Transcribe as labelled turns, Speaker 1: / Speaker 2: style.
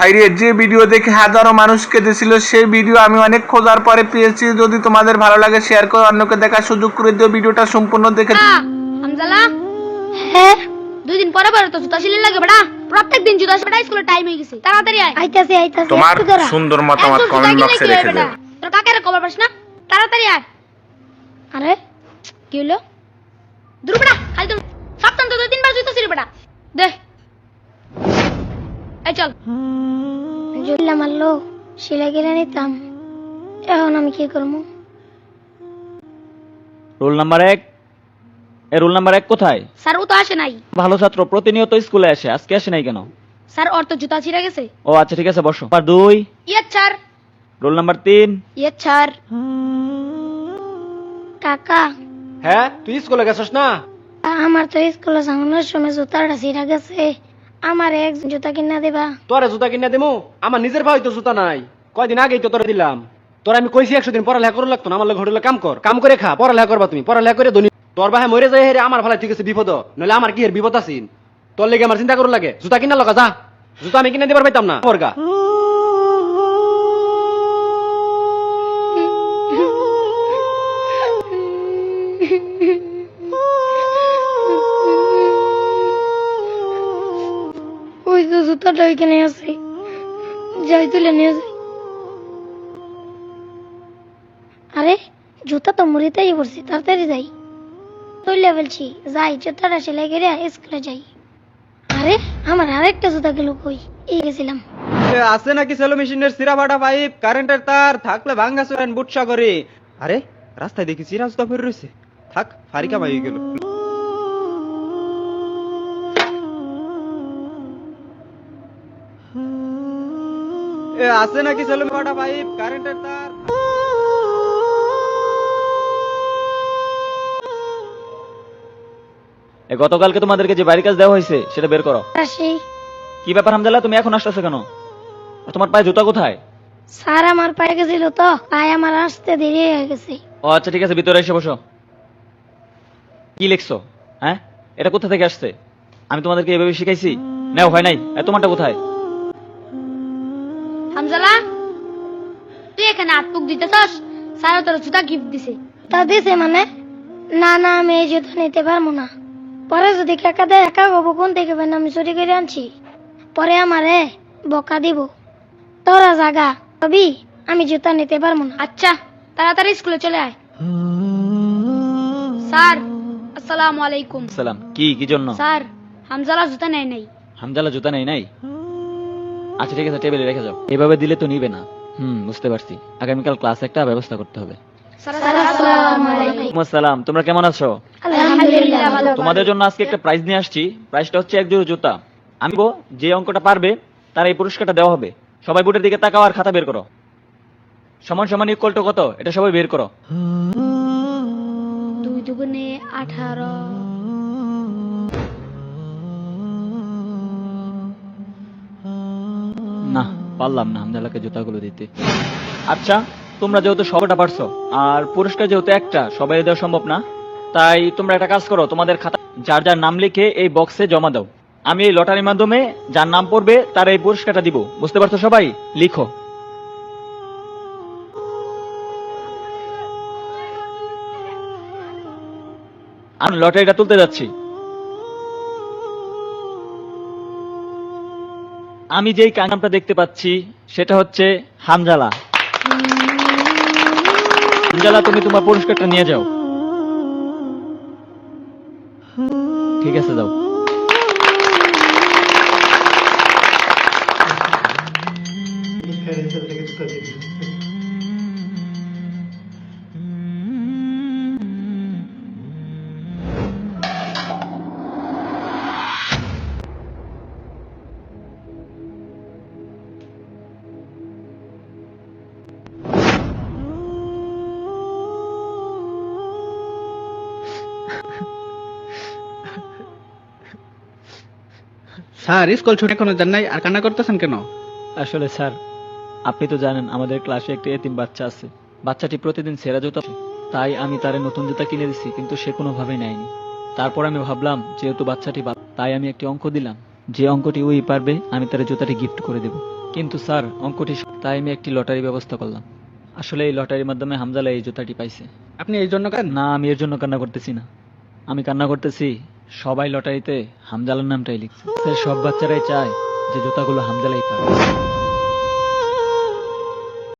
Speaker 1: ভাইরে যে ভিডিও দেখে হাজারো মানুষ কেঁদেছিল সেই ভিডিও আমি অনেক খোঁজার পরে পেয়েছি। যদি তোমাদের ভালো লাগে শেয়ার করে অন্যকে দেখার সুযোগ করে দিও। ভিডিওটা সম্পূর্ণ দেখে
Speaker 2: হামজালা।
Speaker 3: হ্যাঁ
Speaker 2: দুই দিন পরে পরে তো জুতা সিলে লাগে বেটা প্রত্যেক দিন জুতা সেটা স্কুলে টাইম হয়ে গেছে। তাড়াতাড়ি আয়।
Speaker 3: আইতাছি আইতাছি।
Speaker 1: তোমার। সুন্দর মতামত কমেন্ট বক্সে রেখে? দেবে
Speaker 2: তোর কাকের খবর পাস না? তাড়াতাড়ি আয়।
Speaker 3: আরে
Speaker 2: কি হলো? দূর বেটা খালি তো সপ্তাহ তো দুই তিনবার জুতা ছিল বেটা দে। এই চল।
Speaker 3: জুল্লা মারলো সিলাই কিনে নিতাম। এখন আমি কি করব?
Speaker 4: রোল নাম্বার এক এ রোল নাম্বার এক কোথায়?
Speaker 2: স্যার ও তো আসে নাই।
Speaker 4: ভালো ছাত্র প্রতিনিয়ত স্কুলে আসে আজকে আসে নাই কেন?
Speaker 2: স্যার ওর তো জুতা ছিঁড়ে গেছে।
Speaker 4: ও আচ্ছা ঠিক আছে বসো। নাম্বার দুই
Speaker 2: ইয়ে স্যার।
Speaker 4: রোল নাম্বার তিন।
Speaker 2: ইয়ে স্যার।
Speaker 3: কাকা।
Speaker 5: হ্যাঁ তুই স্কুলে গেছস না?
Speaker 3: আমার তো স্কুলে যাওয়ানোর সময় জুতাটা ছিঁড়া গেছে। আমার এক জুতা কিনা দেবা?
Speaker 5: তোরে জুতা কিনা দেবো আমার নিজের ভাই তো জুতা নাই। কয়দিন আগেই তো তোরে দিলাম। তোর আমি কইছি একশো দিন পড়ালেখা করে লাগতো না, আমার ঘরে কাম কর। কাম করে খা, পড়ালেখা করবা তুমি। পড়ালেখা করে ধনী তোর ভাই মরে যায় হেরে আমার ভালো ঠিক আছে, বিপদ। নইলে আমার কি এর বিপদ আছিন তোর লেগে আমার চিন্তা করো লাগে। জুতা কিনা লগা, যা। জুতা আমি কিনে দিবার পাইতাম না। পরগা
Speaker 3: জুতাটা ওইখানে আছে। যাই তুলে নিয়ে যাই। আরে, জুতা তো মুড়িতেই পড়ছি, তাড়াতাড়ি যাই। তুলে বলছি, যাই, জুতাটা সেলাই করে স্কুলে যাই। আরে, আমার আরেকটা জুতা গেল কই? এই গেছিলাম।
Speaker 5: আছে নাকি সেলো মেশিনের সিরা ফাটা পাইপ? কারেন্টের তার? থাকলে ভাঙ্গা চুরেন বুটসা করে আরে, রাস্তায় দেখি চিরা জুতা পরে রয়েছে। থাক, ফারিকা মাই গেল। এ আছে নাকি সেলো ফাটা পাইপ কারেন্টের তার।
Speaker 4: এ গতকালকে তোমাদেরকে যে বাড়ি কাজ দেওয়া হয়েছে সেটা বের করো।
Speaker 3: আসি।
Speaker 4: কি ব্যাপার হামদাল্লাহ তুমি এখন আসতেছো কেন? আর তোমার পায়ে জুতা কোথায়?
Speaker 3: স্যার আমার পায়ে গেছিল তো পায়ে আমার আসতে দেরি হয়ে গেছে।
Speaker 4: ও আচ্ছা ঠিক আছে ভিতরে এসে বসো। কি লিখছো? হ্যাঁ? এটা কোথা থেকে আসছে? আমি তোমাদেরকে এভাবে শিখাইছি? নেও হয় নাই। এ, তোমারটা কোথায়?
Speaker 2: হামজালা তুই এখানে হাত পুক দিতেছস? স্যার তোর জুতা গিফট দিছে।
Speaker 3: তা দিছে মানে? না না আমি এই জুতো নিতে পারব না। পরে যদি কাকা দেয় একা হব কোন থেকে বেন আমি চুরি করে আনছি। পরে আমারে বকা দিব। তোরা জাগা। কবি আমি জুতা নিতে পারব না।
Speaker 2: আচ্ছা তাড়াতাড়ি স্কুলে চলে আয়। স্যার আসসালামু আলাইকুম।
Speaker 4: সালাম। কি কি জন্য?
Speaker 2: স্যার হামজালা জুতা নেয় নাই।
Speaker 4: হামজালা জুতা নেই নাই? আচ্ছা ঠিক আছে টেবিলে রেখে যাও। এভাবে দিলে তো নিবে না। হুম বুঝতে পারছি। আগামীকাল ক্লাস একটা ব্যবস্থা করতে হবে।
Speaker 2: আসসালাম।
Speaker 4: তোমরা কেমন আছো? তোমাদের জন্য আজকে একটা প্রাইজ নিয়ে আসছি। প্রাইজটা হচ্ছে এক জোড়া জুতা। আমি বলব, যে অঙ্কটা পারবে তার এই পুরস্কারটা দেওয়া হবে। সবাই বুটের দিকে তাকাও আর খাতা বের করো। সমান সমান ইকুয়াল টু কত? এটা সবাই বের করো।
Speaker 2: দুই দুগুণে আঠারো।
Speaker 4: পারলাম না হামজালাকে জুতাগুলো দিতে। আচ্ছা তোমরা যেহেতু সবটা পারছ, আর পুরস্কার যেহেতু একটা, সবাই দেওয়া সম্ভব না। তাই তোমরা একটা কাজ করো, তোমাদের খাতা যার যার নাম লিখে এই বক্সে জমা দাও। আমি এই লটারির মাধ্যমে যার নাম পড়বে, তার এই পুরস্কারটা দিব। বুঝতে পারছ সবাই? লিখো। আমি লটারিটা তুলতে যাচ্ছি। আমি যেই কাঙ্গামটা দেখতে পাচ্ছি, সেটা হচ্ছে হামজালা। হামজালা, তুমি তোমার পুরস্কারটা নিয়ে যাও। ঠিক আছে, যাও।
Speaker 6: স্যার স্কুল ছুটি এখনও যান নাই আর কান্না করতেছেন কেন?
Speaker 4: আসলে স্যার আপনি তো জানেন আমাদের ক্লাসে একটি এতিম বাচ্চা আছে। বাচ্চাটি প্রতিদিন সেরা জুতা তাই আমি তারে নতুন জুতা কিনে দিছি কিন্তু সে কোনোভাবেই নেয়নি। তারপর আমি ভাবলাম যেহেতু বাচ্চাটি তাই আমি একটি অঙ্ক দিলাম। যে অঙ্কটি ওই পারবে আমি তার জুতাটি গিফট করে দেব। কিন্তু স্যার অঙ্কটি তাই আমি একটি লটারি ব্যবস্থা করলাম। আসলে এই লটারির মাধ্যমে হামজালা এই জুতাটি পাইছে।
Speaker 6: আপনি এই জন্য
Speaker 4: না আমি এর জন্য কান্না করতেছি না। আমি কান্না করতেছি। সবাই লটারিতে হামজালার নামটাই লিখছে। সব বাচ্চারাই চায় যে জুতাগুলো হামজালাই পায়